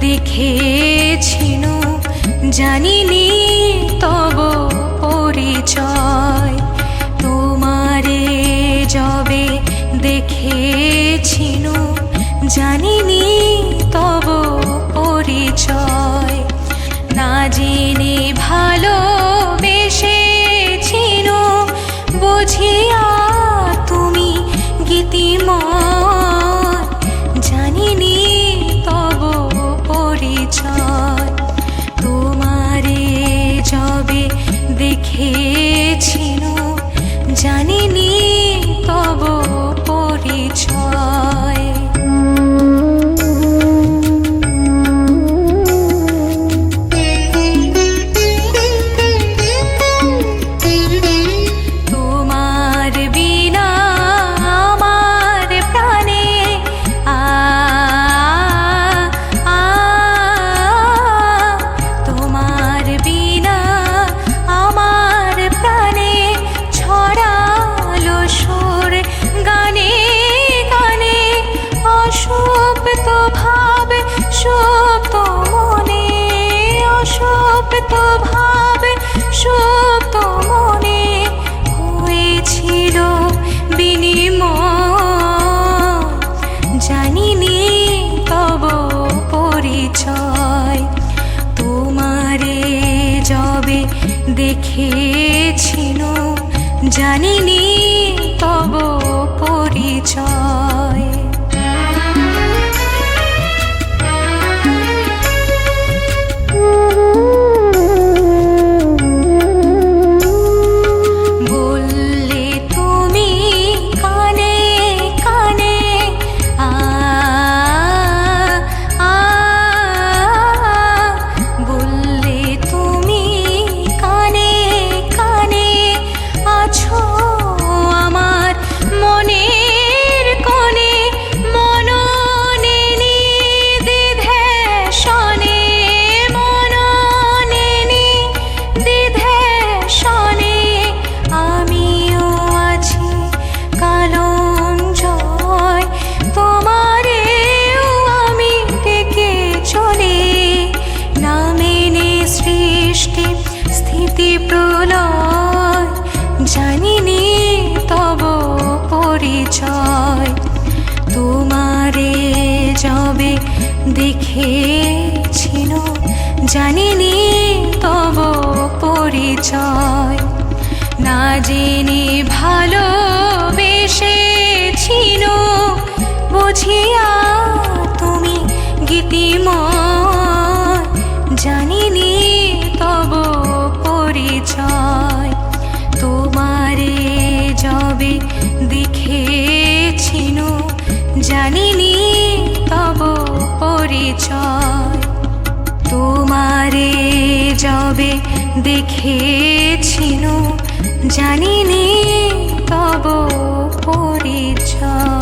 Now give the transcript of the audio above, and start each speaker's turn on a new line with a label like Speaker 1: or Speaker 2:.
Speaker 1: দেখেছিল জানিনি তব পরিচয়। তোমারে যবে জানিনি তব বুঝি দেখেছিল জানিনি তবু তবে দেখেছিল? জানিনি তব পরিচয়। না জেনে ভালোবেসেছিল। বুঝিয়া তুমি গীতিম জানিনি তব পরিচয়। তোমারে যবে দেখেছিল। জানিনি তোমারে যবে জানিনে জানিনি তব পরিচয়।